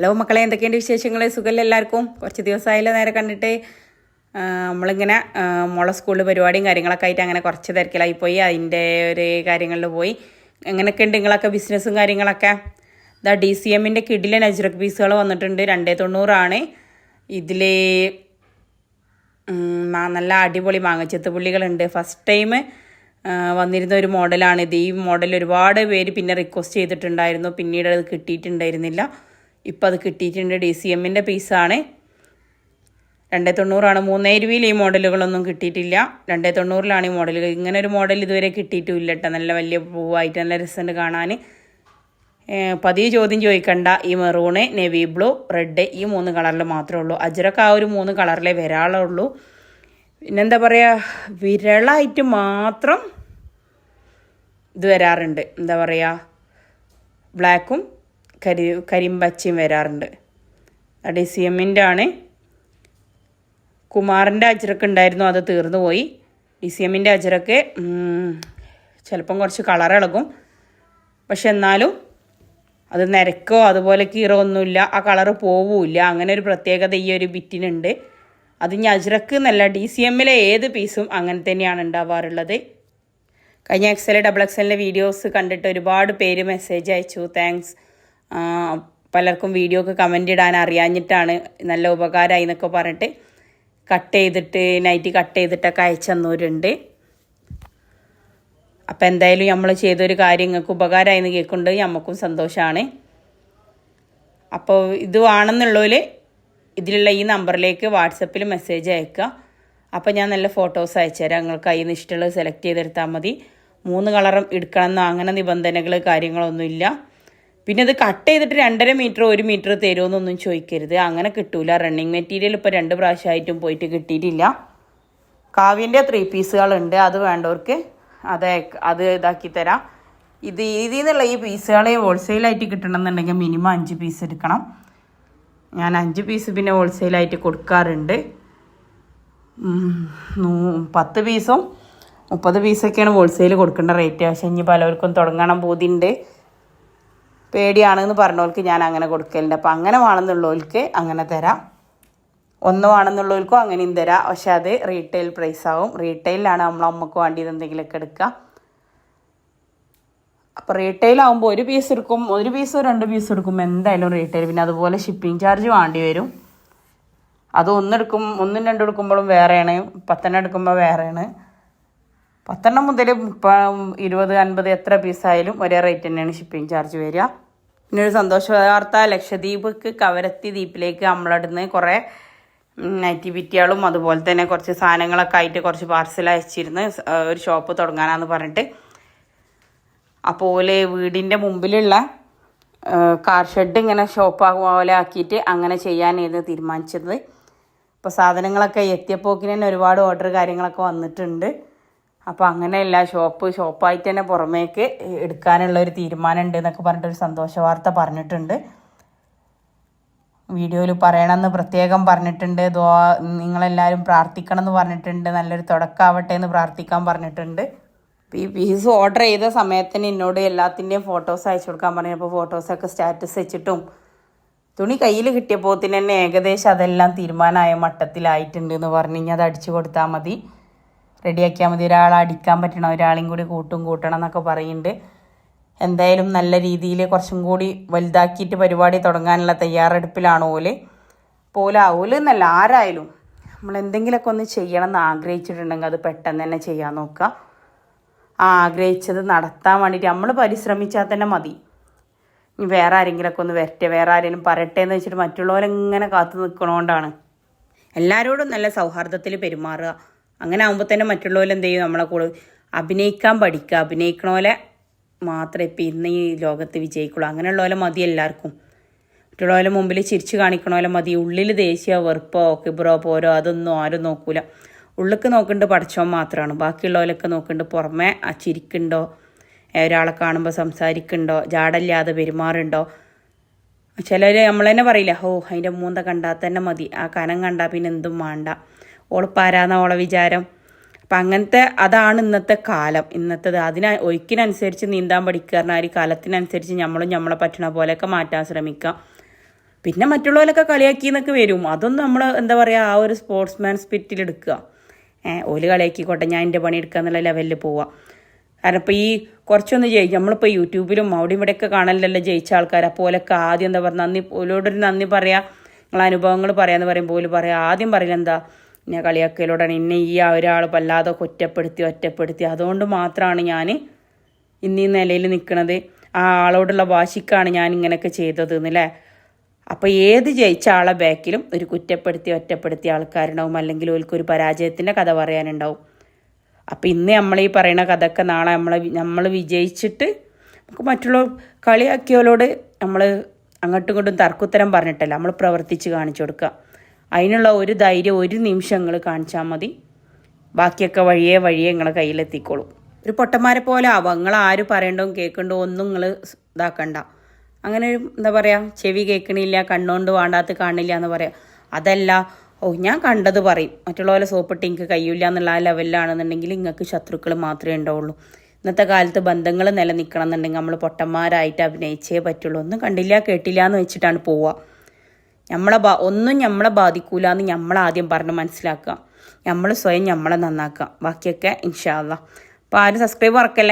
Hello മക്കളെ എന്തൊക്കെയുണ്ട് വിശേഷങ്ങൾ സുഖമല്ല എല്ലാവർക്കും? കുറച്ച് ദിവസമായാലും നേരെ കണ്ടിട്ട്. നമ്മളിങ്ങനെ മോളെ സ്കൂളിൽ പരിപാടിയും കാര്യങ്ങളൊക്കെ ആയിട്ട് അങ്ങനെ കുറച്ച് തിരക്കിലായി പോയി. അതിന്റെ ഒരു കാര്യങ്ങളിൽ പോയി. എങ്ങനെയൊക്കെ ഉണ്ട് നിങ്ങളൊക്കെ ബിസിനസ്സും കാര്യങ്ങളൊക്കെ? ഇതാ ഡി സി എമ്മിന്റെ കിഡിലെ നജ്രക് പീസുകൾ വന്നിട്ടുണ്ട്. രണ്ടേ തൊണ്ണൂറാണ്. ഇതിൽ നല്ല അടിപൊളി മാങ്ങച്ചെത്ത് പുള്ളികളുണ്ട്. ഫസ്റ്റ് ടൈം വന്നിരുന്ന ഒരു മോഡലാണ് ഇത്. ഈ മോഡൽ ഒരുപാട് പേര് പിന്നെ റിക്വസ്റ്റ് ചെയ്തിട്ടുണ്ടായിരുന്നു. പിന്നീട് അത് കിട്ടിയിട്ടുണ്ടായിരുന്നില്ല. ഇപ്പം അത് കിട്ടിയിട്ടുണ്ട് ഡി സി എമ്മിന്റെ പീസാണ്. രണ്ടേ തൊണ്ണൂറാണ്. മൂന്നേ രൂപയിൽ ഈ മോഡലുകളൊന്നും കിട്ടിയിട്ടില്ല. രണ്ടേ തൊണ്ണൂറിലാണ് ഈ മോഡൽ ഇങ്ങനെ ഒരു മോഡൽ ഇതുവരെ കിട്ടിയിട്ടുമില്ല കേട്ടോ നല്ല വലിയ പൂവായിട്ട് നല്ല രസമുണ്ട് കാണാൻ. പതിവ് ചോദ്യം ചോദിക്കണ്ട. ഈ മെറൂണ് നേവി ബ്ലൂ റെഡ് ഈ മൂന്ന് കളറിൽ മാത്രമേ ഉള്ളൂ. അജറക്ക് ആ ഒരു മൂന്ന് കളറിലേ വരാളുള്ളൂ പിന്നെന്താ പറയുക വിരളായിട്ട് മാത്രം ഇത് വരാറുണ്ട്. എന്താ പറയുക ബ്ലാക്കും കരി കരിമ്പച്ചയും വരാറുണ്ട്. ഡി സി എമ്മിന്റെ ആണ് കുമാറിന്റെ അജറക്ക് ഉണ്ടായിരുന്നു അത് തീർന്നു പോയി. ഡി സി എമ്മിന്റെ അജറക്ക് ചിലപ്പം കുറച്ച് കളർ ഇളകും. പക്ഷെ എന്നാലും അത് നിരക്കോ അതുപോലെ കീറോ ഒന്നുമില്ല. ആ കളറ് പോവില്ല അങ്ങനെ ഒരു പ്രത്യേകത ഈ ഒരു ബിറ്റിനുണ്ട്. അത് ഇനി അജ്രക്ക് എന്നല്ല ഡി സി എമ്മിലെ ഏത് പീസും അങ്ങനെ തന്നെയാണ് ഉണ്ടാവാറുള്ളത്. കഴിഞ്ഞ എക്സൽ ഡബിൾ എക്സലിന്റെ വീഡിയോസ് കണ്ടിട്ട് ഒരുപാട് പേര് മെസ്സേജ് അയച്ചു. താങ്ക്സ് പലർക്കും വീഡിയോക്ക് കമന്റ് ഇടാൻ അറിയാഞ്ഞിട്ടാണ് നല്ല ഉപകാരമായി എന്നൊക്കെ പറഞ്ഞിട്ട് കട്ട് ചെയ്തിട്ട് നൈറ്റ് കട്ട് ചെയ്തിട്ടൊക്കെ അയച്ചെന്നവരുണ്ട് അപ്പം എന്തായാലും നമ്മൾ ചെയ്തൊരു കാര്യം നിങ്ങൾക്ക് ഉപകാരമായി എന്ന് കേൾക്കുന്നുണ്ട്. നമുക്കും സന്തോഷമാണ് അപ്പോൾ ഇത് വേണമെന്നുള്ളവർ ഇതിലുള്ള ഈ നമ്പറിലേക്ക് വാട്സപ്പിൽ മെസ്സേജ് അയക്കുക. അപ്പോൾ ഞാൻ നല്ല ഫോട്ടോസ് അയച്ചുതരാം നിങ്ങൾക്ക് അതിൽ നിന്ന് ഇഷ്ടമുള്ളത് സെലക്ട് ചെയ്തെടുത്താൽ മതി. മൂന്ന് കളറും എടുക്കണമെന്നോ അങ്ങനെ നിബന്ധനകൾ കാര്യങ്ങളൊന്നുമില്ല. പിന്നെ അത് കട്ട് ചെയ്തിട്ട് രണ്ടര മീറ്റർ ഒരു മീറ്റർ തരുമെന്നൊന്നും ചോദിക്കരുത്. അങ്ങനെ കിട്ടൂല. റണ്ണിങ് മെറ്റീരിയൽ ഇപ്പോൾ രണ്ട് പ്രാവശ്യമായിട്ടും പോയിട്ട് കിട്ടിയിട്ടില്ല. കാവ്യന്റെ ത്രീ പീസുകളുണ്ട് അത് വേണ്ടവർക്ക് അത് അത് ഇതാക്കി തരാം. ഇത് ഇതിൽ നിന്നുള്ള ഈ പീസുകളെ ഹോൾസെയിലായിട്ട് കിട്ടണമെന്നുണ്ടെങ്കിൽ മിനിമം അഞ്ച് പീസ് എടുക്കണം. ഞാൻ അഞ്ച് പീസ് പിന്നെ ഹോൾസെയിലായിട്ട് കൊടുക്കാറുണ്ട്. പത്ത് പീസും മുപ്പത് പീസൊക്കെയാണ് ഹോൾസെയിൽ കൊടുക്കേണ്ട റേറ്റ് പക്ഷേ ഇനി പലർക്കും തുടങ്ങണം പൂതിണ്ട് പേടിയാണെന്ന് പറഞ്ഞവർക്ക് ഞാൻ അങ്ങനെ കൊടുക്കലുണ്ട് അപ്പം അങ്ങനെ വേണമെന്നുള്ളവർക്ക് അങ്ങനെ തരാം. ഒന്ന് വേണമെന്നുള്ളവർക്കും അങ്ങനെയും തരാം. പക്ഷെ അത് റീറ്റെയിൽ പ്രൈസ് ആവും. റീറ്റെയിലാണ് നമ്മൾ അമ്മയ്ക്ക് വേണ്ടിയത് എന്തെങ്കിലുമൊക്കെ എടുക്കുക. അപ്പോൾ റീറ്റെയിൽ ആകുമ്പോൾ ഒരു പീസ് എടുക്കും ഒരു പീസോ രണ്ട് പീസ് എടുക്കും എന്തായാലും റീറ്റെയിൽ പിന്നെ അതുപോലെ ഷിപ്പിംഗ് ചാർജ് വേണ്ടി വരും. അത് ഒന്നെടുക്കും ഒന്നും രണ്ടും എടുക്കുമ്പോഴും വേറെയാണ്. പത്തെണ്ണം എടുക്കുമ്പോൾ വേറെയാണ്. പത്തെണ്ണം മുതൽ ഇരുപത് അൻപത് എത്ര പീസായാലും ഒരേ റേറ്റ് തന്നെയാണ് ഷിപ്പിംഗ് ചാർജ് വരിക. പിന്നെ ഒരു സന്തോഷ വാർത്ത ലക്ഷദ്വീപ്ക്ക് കവരത്തി ദ്വീപിലേക്ക് നമ്മളടുന്ന് കുറേ ആക്ടിവിറ്റികളും അതുപോലെ തന്നെ കുറച്ച് സാധനങ്ങളൊക്കെ ആയിട്ട് കുറച്ച് പാർസൽ അയച്ചിരുന്ന് ഒരു ഷോപ്പ് തുടങ്ങാനാന്ന് പറഞ്ഞിട്ട്. അപ്പോൾ വീടിന്റെ മുമ്പിലുള്ള കാർ ഷെഡ് ഇങ്ങനെ ഷോപ്പ് പോലെ ആക്കിയിട്ട് അങ്ങനെ ചെയ്യാനായിരുന്നു തീരുമാനിച്ചത്. ഇപ്പോൾ സാധനങ്ങളൊക്കെ എത്തിയപ്പോക്കിന് തന്നെ ഒരുപാട് ഓർഡർ കാര്യങ്ങളൊക്കെ വന്നിട്ടുണ്ട്. അപ്പോൾ അങ്ങനെയല്ല ഷോപ്പ് ഷോപ്പായിട്ട് തന്നെ പുറമേക്ക് എടുക്കാനുള്ള ഒരു തീരുമാനം ഉണ്ട് എന്നൊക്കെ പറഞ്ഞിട്ടൊരു സന്തോഷ വാർത്ത പറഞ്ഞിട്ടുണ്ട്. വീഡിയോയിൽ പറയണമെന്ന് പ്രത്യേകം പറഞ്ഞിട്ടുണ്ട്. ദോ നിങ്ങളെല്ലാവരും പ്രാർത്ഥിക്കണം എന്ന് പറഞ്ഞിട്ടുണ്ട്. നല്ലൊരു തുടക്കമാവട്ടെ എന്ന് പ്രാർത്ഥിക്കാൻ പറഞ്ഞിട്ടുണ്ട്. ഈ പീസ് ഓർഡർ ചെയ്ത സമയത്തിന് എന്നോട് എല്ലാത്തിന്റെയും ഫോട്ടോസ് അയച്ചു കൊടുക്കാൻ പറഞ്ഞപ്പോൾ ഫോട്ടോസൊക്കെ സ്റ്റാറ്റസ് വെച്ചിട്ടും തുണി കയ്യിൽ കിട്ടിയപ്പോൾ തന്നെ ഏകദേശം അതെല്ലാം തീരുമാനമായ മട്ടത്തിലായിട്ടുണ്ട് എന്ന് പറഞ്ഞു ഇനി അത് അടിച്ചു കൊടുത്താൽ മതി. റെഡിയാക്കിയാൽ മതി. ഒരാളെ അടിക്കാൻ പറ്റണം ഒരാളെയും കൂടി കൂട്ടും കൂട്ടണം എന്നൊക്കെ പറയുന്നുണ്ട് എന്തായാലും നല്ല രീതിയിൽ കുറച്ചും കൂടി വലുതാക്കിയിട്ട് പരിപാടി തുടങ്ങാനുള്ള തയ്യാറെടുപ്പിലാണ് ഓൽ. പോലെ ഓൽ എന്നല്ല ആരായാലും നമ്മൾ എന്തെങ്കിലുമൊക്കെ ഒന്ന് ചെയ്യണം എന്ന് ആഗ്രഹിച്ചിട്ടുണ്ടെങ്കിൽ അത് പെട്ടെന്ന് തന്നെ ചെയ്യാൻ നോക്കുക. ആ ആഗ്രഹിച്ചത് നടത്താൻ വേണ്ടിയിട്ട് നമ്മൾ പരിശ്രമിച്ചാൽ തന്നെ മതി. ഇനി വേറെ ആരെങ്കിലുമൊക്കെ ഒന്ന് വരട്ടെ വേറെ ആരെങ്കിലും പറയട്ടെ എന്ന് വെച്ചിട്ട് മറ്റുള്ളവരെങ്ങനെ കാത്തു നിൽക്കണോണ്ടാണ് എല്ലാവരോടും നല്ല സൗഹാർദ്ദത്തിൽ പെരുമാറുക. അങ്ങനെ ആകുമ്പോൾ തന്നെ മറ്റുള്ളവരെ എന്ത് ചെയ്യും? നമ്മളെ കൂടെ അഭിനയിക്കാൻ പഠിക്കുക. അഭിനയിക്കണ പോലെ മാത്രമേ ഇപ്പം ഇന്ന് ഈ ലോകത്ത് വിജയിക്കുള്ളൂ. അങ്ങനെയുള്ള പോലെ മതി എല്ലാവർക്കും. മറ്റുള്ളവരെ മുമ്പിൽ ചിരിച്ചു കാണിക്കണ പോലെ മതി. ഉള്ളിൽ ദേഷ്യ വെറുപ്പോ കിബ്രോ പോരോ അതൊന്നും ആരും നോക്കൂല. ഉള്ളിക്ക് നോക്കുന്നുണ്ട് പഠിച്ചോൻ മാത്രമാണ് ബാക്കിയുള്ളവരൊക്കെ നോക്കുന്നുണ്ട് പുറമെ ആ ചിരിക്കുന്നുണ്ടോ ഏ, ഒരാളെ കാണുമ്പോൾ സംസാരിക്കുന്നുണ്ടോ ജാടല്ലാതെ പെരുമാറുണ്ടോ? ചിലർ നമ്മൾ തന്നെ പറയില്ല ഓ അതിന്റെ മൂന്ത കണ്ടാൽ തന്നെ മതി. ആ കനം കണ്ടാൽ പിന്നെ എന്തും വേണ്ട ഓളിപ്പാരാന്ന ഓളെ വിചാരം. അപ്പം അങ്ങനത്തെ അതാണ് ഇന്നത്തെ കാലം. ഇന്നത്തെ അതിന് ഒഴുക്കിനനുസരിച്ച് നീന്താൻ പഠിക്കുക പറഞ്ഞാൽ ഈ കാലത്തിനനുസരിച്ച് നമ്മളും നമ്മളെ പറ്റണ പോലെയൊക്കെ മാറ്റാൻ ശ്രമിക്കാം. പിന്നെ മറ്റുള്ളവരൊക്കെ കളിയാക്കി എന്നൊക്കെ വരും. അതൊന്നും നമ്മൾ എന്താ പറയുക ആ ഒരു സ്പോർട്സ്മാൻ സ്പിരിറ്റിൽ എടുക്കുക. ഓൽ കളിയാക്കിക്കോട്ടെ ഞാൻ എന്റെ പണി എടുക്കുക എന്നുള്ള ലെവലിൽ പോവാം. കാരണം ഇപ്പോൾ ഈ കുറച്ചൊന്ന് ജയിക്കും നമ്മളിപ്പോൾ യൂട്യൂബിലും അവിടെ ഇവിടെയൊക്കെ കാണലല്ലോ ജയിച്ച ആൾക്കാർ അപ്പോൾ ഓലൊക്കെ ആദ്യം എന്താ പറയുക നന്ദി ഓലോടൊരു നന്ദി പറയാം നിങ്ങളെ അനുഭവങ്ങൾ പറയാമെന്ന് പറയുമ്പോൾ ഓൽ പറയാം ആദ്യം പറയില്ല എന്താ? ഞാൻ കളിയാക്കലോടാണ് ഇന്നെ ഈ ഒരാൾ വല്ലാതെ ഒറ്റപ്പെടുത്തി ഒറ്റപ്പെടുത്തി. അതുകൊണ്ട് മാത്രമാണ് ഞാൻ ഇന്നീ നിലയിൽ നിൽക്കുന്നത് ആ ആളോടുള്ള വാശിക്കാണ് ഞാൻ ഇങ്ങനെയൊക്കെ ചെയ്തത് എന്നല്ലേ അപ്പോൾ ഏത് ജയിച്ച ആളെ ബാക്കിലും ഒരു കുറ്റപ്പെടുത്തി ഒറ്റപ്പെടുത്തിയ ആൾക്കാരുണ്ടാവും. അല്ലെങ്കിൽ ഒരു പരാജയത്തിന്റെ കഥ പറയാനുണ്ടാവും. അപ്പം ഇന്ന് നമ്മൾ ഈ പറയുന്ന കഥയൊക്കെ നാളെ നമ്മളെ നമ്മൾ വിജയിച്ചിട്ട് നമുക്ക് മറ്റുള്ള കളിയാക്കിയവരോട് നമ്മൾ അങ്ങോട്ടും ഇങ്ങോട്ടും തർക്കുത്തരം പറഞ്ഞിട്ടല്ല. നമ്മൾ പ്രവർത്തിച്ച് കാണിച്ചു കൊടുക്കുക. അതിനുള്ള ഒരു ധൈര്യം ഒരു നിമിഷം നിങ്ങൾ കാണിച്ചാൽ മതി. ബാക്കിയൊക്കെ വഴിയെ വഴിയേ നിങ്ങളെ കയ്യിലെത്തിക്കോളും. ഒരു പൊട്ടന്മാരെ പോലെ ആവാം. നിങ്ങൾ ആര് പറയണ്ടോ കേൾക്കണ്ടോ ഒന്നും നിങ്ങൾ ഇതാക്കണ്ട. അങ്ങനെ ഒരു എന്താ പറയുക ചെവി കേൾക്കണില്ല കണ്ണുകൊണ്ട് വേണ്ടാത്ത കാണില്ല എന്ന് പറയാം. അതല്ല ഓ ഞാൻ കണ്ടത് പറയും. മറ്റുള്ളവരെ സോപ്പിട്ട് എനിക്ക് കഴിയില്ല എന്നുള്ള ആ ലെവലിലാണെന്നുണ്ടെങ്കിൽ നിങ്ങൾക്ക് ശത്രുക്കൾ മാത്രമേ ഉണ്ടാവുള്ളൂ. ഇന്നത്തെ കാലത്ത് ബന്ധങ്ങൾ നിലനിൽക്കണം എന്നുണ്ടെങ്കിൽ നമ്മൾ പൊട്ടന്മാരായിട്ട് അഭിനയിച്ചേ പറ്റുള്ളൂ. ഒന്നും കണ്ടില്ല കേട്ടില്ല എന്ന് വെച്ചിട്ടാണ് പോവുക. നമ്മളെ ബാ ഒന്നും നമ്മളെ ബാധിക്കൂല എന്ന് നമ്മൾ ആദ്യം പറഞ്ഞ് മനസ്സിലാക്കുക. നമ്മൾ സ്വയം നമ്മളെ നന്നാക്കുക. ബാക്കിയൊക്കെ ഇൻഷാല്ല അപ്പോൾ ആരും സബ്സ്ക്രൈബ് മറക്കല്ലേ